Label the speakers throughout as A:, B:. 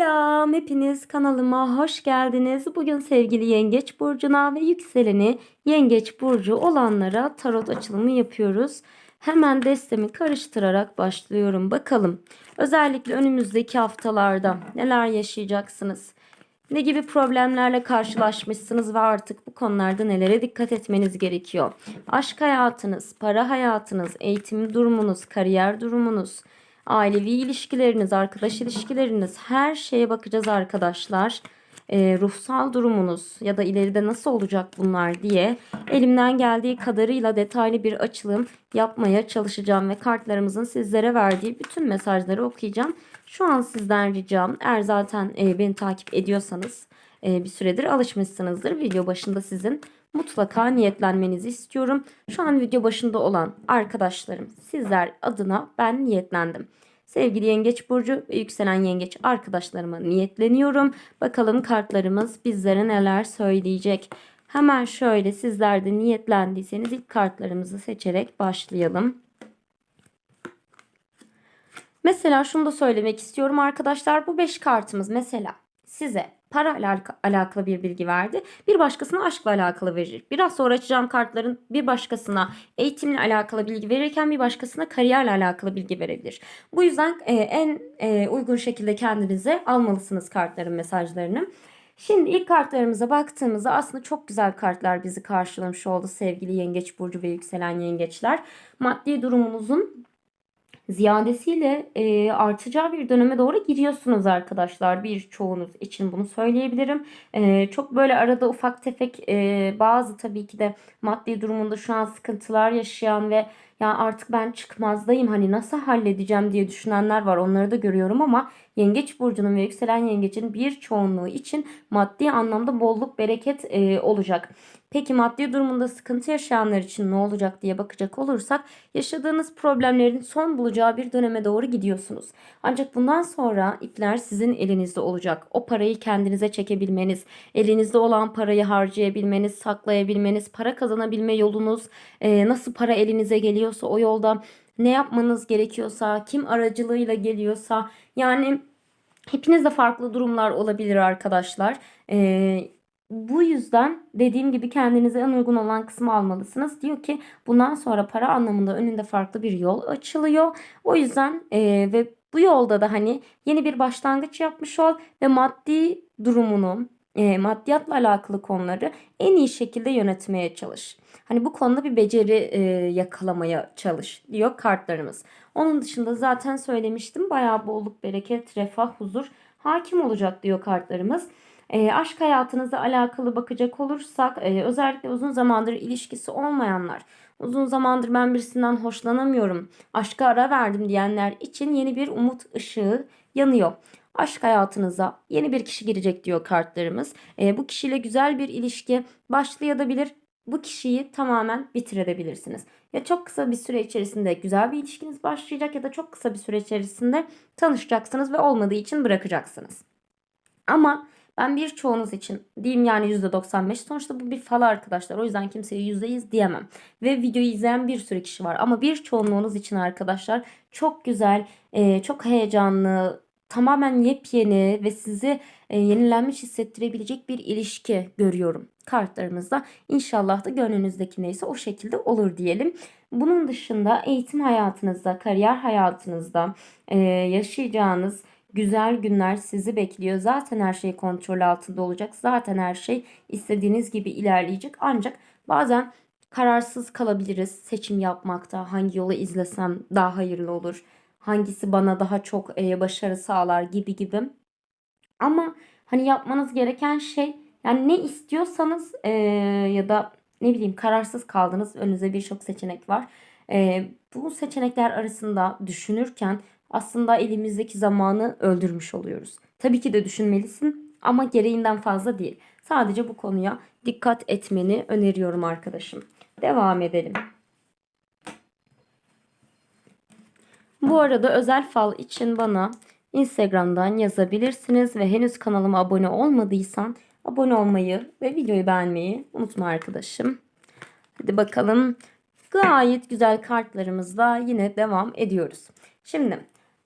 A: Selam hepiniz kanalıma hoş geldiniz. Bugün sevgili Yengeç burcuna ve yükseleni Yengeç burcu olanlara tarot açılımı yapıyoruz. Hemen destemi karıştırarak başlıyorum. Bakalım özellikle önümüzdeki haftalarda neler yaşayacaksınız? Ne gibi problemlerle karşılaşmışsınız ve artık bu konularda nelere dikkat etmeniz gerekiyor? Aşk hayatınız, para hayatınız, eğitim durumunuz, kariyer durumunuz, ailevi ilişkileriniz, arkadaş ilişkileriniz her şeye bakacağız arkadaşlar. Ee, ruhsal durumunuz ya da ileride nasıl olacak bunlar diye elimden geldiği kadarıyla detaylı bir açılım yapmaya çalışacağım ve kartlarımızın sizlere verdiği bütün mesajları okuyacağım. Şu an sizden ricam eğer zaten e, beni takip ediyorsanız e, bir süredir alışmışsınızdır. Video başında sizin mutlaka niyetlenmenizi istiyorum. Şu an video başında olan arkadaşlarım sizler adına ben niyetlendim. Sevgili Yengeç Burcu ve yükselen Yengeç arkadaşlarıma niyetleniyorum. Bakalım kartlarımız bizlere neler söyleyecek. Hemen şöyle sizler de niyetlendiyseniz ilk kartlarımızı seçerek başlayalım. Mesela şunu da söylemek istiyorum arkadaşlar. Bu 5 kartımız mesela size para alaka- alakalı bir bilgi verdi. Bir başkasına aşkla alakalı verir. Biraz sonra açacağım kartların bir başkasına eğitimle alakalı bilgi verirken bir başkasına kariyerle alakalı bilgi verebilir. Bu yüzden e, en e, uygun şekilde kendinize almalısınız kartların mesajlarını. Şimdi ilk kartlarımıza baktığımızda aslında çok güzel kartlar bizi karşılamış oldu sevgili yengeç burcu ve yükselen yengeçler. Maddi durumunuzun ziyadesiyle e, artacağı bir döneme doğru giriyorsunuz arkadaşlar. Birçoğunuz için bunu söyleyebilirim. E, çok böyle arada ufak tefek e, bazı tabii ki de maddi durumunda şu an sıkıntılar yaşayan ve ya artık ben çıkmazdayım hani nasıl halledeceğim diye düşünenler var. Onları da görüyorum ama Yengeç burcunun ve yükselen yengecin bir çoğunluğu için maddi anlamda bolluk bereket e, olacak. Peki maddi durumunda sıkıntı yaşayanlar için ne olacak diye bakacak olursak yaşadığınız problemlerin son bulacağı bir döneme doğru gidiyorsunuz. Ancak bundan sonra ipler sizin elinizde olacak. O parayı kendinize çekebilmeniz, elinizde olan parayı harcayabilmeniz, saklayabilmeniz, para kazanabilme yolunuz, e, nasıl para elinize geliyorsa o yolda ne yapmanız gerekiyorsa, kim aracılığıyla geliyorsa yani hepinizde farklı durumlar olabilir arkadaşlar. Ee, bu yüzden dediğim gibi kendinize en uygun olan kısmı almalısınız. Diyor ki bundan sonra para anlamında önünde farklı bir yol açılıyor. O yüzden e, ve bu yolda da hani yeni bir başlangıç yapmış ol ve maddi durumunu e, maddiyatla alakalı konuları en iyi şekilde yönetmeye çalış. Hani bu konuda bir beceri e, yakalamaya çalış diyor kartlarımız. Onun dışında zaten söylemiştim bayağı bolluk, bereket, refah, huzur hakim olacak diyor kartlarımız. E, aşk hayatınızla alakalı bakacak olursak e, özellikle uzun zamandır ilişkisi olmayanlar, uzun zamandır ben birisinden hoşlanamıyorum, aşka ara verdim diyenler için yeni bir umut ışığı yanıyor. Aşk hayatınıza yeni bir kişi girecek diyor kartlarımız. E, bu kişiyle güzel bir ilişki başlayabilir. Bu kişiyi tamamen bitirebilirsiniz. Ya çok kısa bir süre içerisinde güzel bir ilişkiniz başlayacak ya da çok kısa bir süre içerisinde tanışacaksınız ve olmadığı için bırakacaksınız. Ama ben birçoğunuz için diyeyim yani %95 sonuçta bu bir fal arkadaşlar. O yüzden kimseye %100 diyemem. Ve videoyu izleyen bir sürü kişi var. Ama birçoğunluğunuz için arkadaşlar çok güzel, e, çok heyecanlı, tamamen yepyeni ve sizi e, yenilenmiş hissettirebilecek bir ilişki görüyorum kartlarımızda. İnşallah da gönlünüzdeki neyse o şekilde olur diyelim. Bunun dışında eğitim hayatınızda, kariyer hayatınızda e, yaşayacağınız güzel günler sizi bekliyor. Zaten her şey kontrol altında olacak. Zaten her şey istediğiniz gibi ilerleyecek. Ancak bazen kararsız kalabiliriz seçim yapmakta. Hangi yolu izlesem daha hayırlı olur? Hangisi bana daha çok e, başarı sağlar gibi gibi. Ama hani yapmanız gereken şey yani ne istiyorsanız e, ya da ne bileyim kararsız kaldınız önünüze birçok seçenek var. E, bu seçenekler arasında düşünürken aslında elimizdeki zamanı öldürmüş oluyoruz. Tabii ki de düşünmelisin ama gereğinden fazla değil. Sadece bu konuya dikkat etmeni öneriyorum arkadaşım. Devam edelim. Bu arada özel fal için bana Instagram'dan yazabilirsiniz ve henüz kanalıma abone olmadıysan abone olmayı ve videoyu beğenmeyi unutma arkadaşım. Hadi bakalım. Gayet güzel kartlarımızla yine devam ediyoruz. Şimdi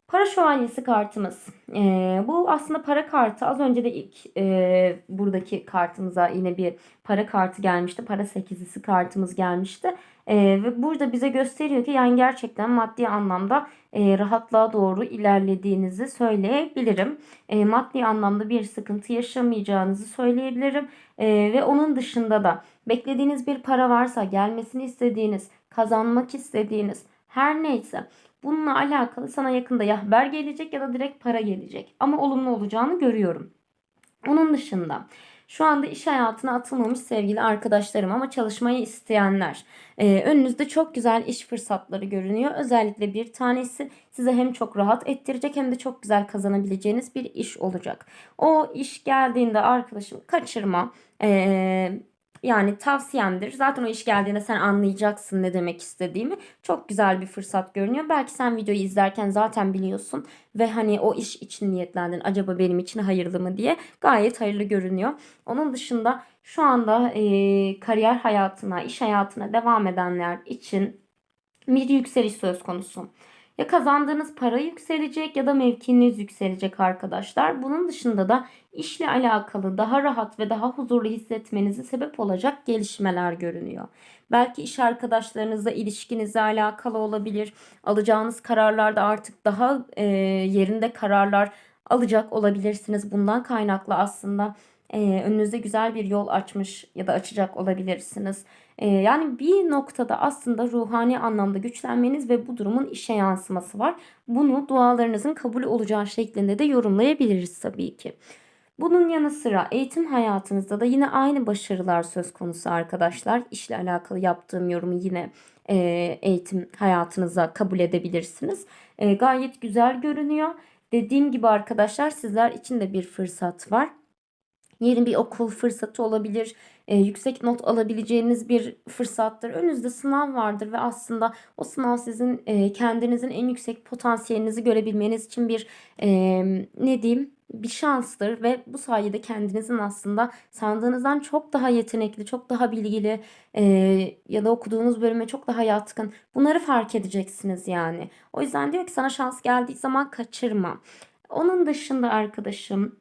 A: Para şövalyesi kartımız. Ee, bu aslında para kartı. Az önce de ilk e, buradaki kartımıza yine bir para kartı gelmişti. Para sekizlisi kartımız gelmişti. Ee, ve burada bize gösteriyor ki yani gerçekten maddi anlamda e, rahatlığa doğru ilerlediğinizi söyleyebilirim. E, maddi anlamda bir sıkıntı yaşamayacağınızı söyleyebilirim. E, ve onun dışında da beklediğiniz bir para varsa gelmesini istediğiniz, kazanmak istediğiniz her neyse bununla alakalı sana yakında ya haber gelecek ya da direkt para gelecek. Ama olumlu olacağını görüyorum. Onun dışında şu anda iş hayatına atılmamış sevgili arkadaşlarım ama çalışmayı isteyenler. Ee, önünüzde çok güzel iş fırsatları görünüyor. Özellikle bir tanesi size hem çok rahat ettirecek hem de çok güzel kazanabileceğiniz bir iş olacak. O iş geldiğinde arkadaşım kaçırma. Ee, yani tavsiyemdir. Zaten o iş geldiğinde sen anlayacaksın ne demek istediğimi. Çok güzel bir fırsat görünüyor. Belki sen videoyu izlerken zaten biliyorsun ve hani o iş için niyetlendin. Acaba benim için hayırlı mı diye. Gayet hayırlı görünüyor. Onun dışında şu anda e, kariyer hayatına, iş hayatına devam edenler için bir yükseliş söz konusu. Ya kazandığınız para yükselecek ya da mevkiniz yükselecek arkadaşlar. Bunun dışında da işle alakalı daha rahat ve daha huzurlu hissetmenize sebep olacak gelişmeler görünüyor. Belki iş arkadaşlarınızla ilişkinizle alakalı olabilir. Alacağınız kararlarda artık daha e, yerinde kararlar alacak olabilirsiniz. Bundan kaynaklı aslında e, önünüze güzel bir yol açmış ya da açacak olabilirsiniz. E, yani bir noktada aslında ruhani anlamda güçlenmeniz ve bu durumun işe yansıması var. Bunu dualarınızın kabul olacağı şeklinde de yorumlayabiliriz tabii ki. Bunun yanı sıra eğitim hayatınızda da yine aynı başarılar söz konusu arkadaşlar. İşle alakalı yaptığım yorumu yine e, eğitim hayatınıza kabul edebilirsiniz. E, gayet güzel görünüyor. Dediğim gibi arkadaşlar sizler için de bir fırsat var. Yeni bir okul fırsatı olabilir. E, yüksek not alabileceğiniz bir fırsattır. Önünüzde sınav vardır ve aslında o sınav sizin e, kendinizin en yüksek potansiyelinizi görebilmeniz için bir e, ne diyeyim bir şanstır ve bu sayede kendinizin aslında sandığınızdan çok daha yetenekli, çok daha bilgili e, ya da okuduğunuz bölüme çok daha yatkın bunları fark edeceksiniz yani. O yüzden diyor ki sana şans geldiği zaman kaçırma. Onun dışında arkadaşım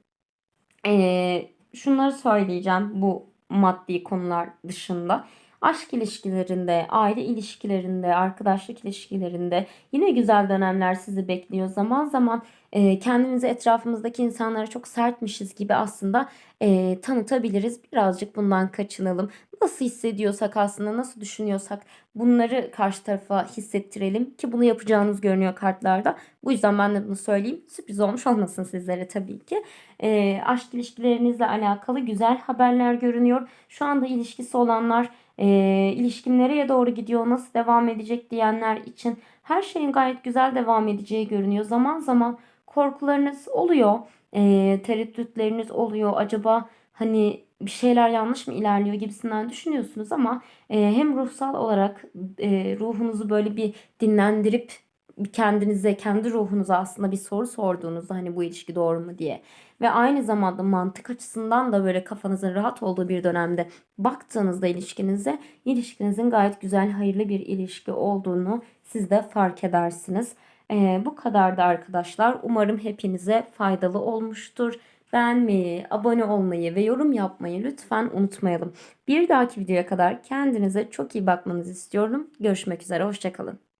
A: e, şunları söyleyeceğim bu maddi konular dışında. Aşk ilişkilerinde, aile ilişkilerinde, arkadaşlık ilişkilerinde yine güzel dönemler sizi bekliyor. Zaman zaman e, kendimizi etrafımızdaki insanlara çok sertmişiz gibi aslında e, tanıtabiliriz. Birazcık bundan kaçınalım. Nasıl hissediyorsak aslında, nasıl düşünüyorsak bunları karşı tarafa hissettirelim ki bunu yapacağınız görünüyor kartlarda. Bu yüzden ben de bunu söyleyeyim. Sürpriz olmuş olmasın sizlere tabii ki. E, aşk ilişkilerinizle alakalı güzel haberler görünüyor. Şu anda ilişkisi olanlar e, ilişkim nereye doğru gidiyor, nasıl devam edecek diyenler için her şeyin gayet güzel devam edeceği görünüyor. Zaman zaman korkularınız oluyor, e, tereddütleriniz oluyor. Acaba hani bir şeyler yanlış mı ilerliyor gibisinden düşünüyorsunuz ama e, hem ruhsal olarak e, ruhunuzu böyle bir dinlendirip kendinize, kendi ruhunuza aslında bir soru sorduğunuzda hani bu ilişki doğru mu diye ve aynı zamanda mantık açısından da böyle kafanızın rahat olduğu bir dönemde baktığınızda ilişkinize ilişkinizin gayet güzel, hayırlı bir ilişki olduğunu siz de fark edersiniz. Ee, bu kadar da arkadaşlar. Umarım hepinize faydalı olmuştur. Beğenmeyi, abone olmayı ve yorum yapmayı lütfen unutmayalım. Bir dahaki videoya kadar kendinize çok iyi bakmanızı istiyorum. Görüşmek üzere, hoşçakalın.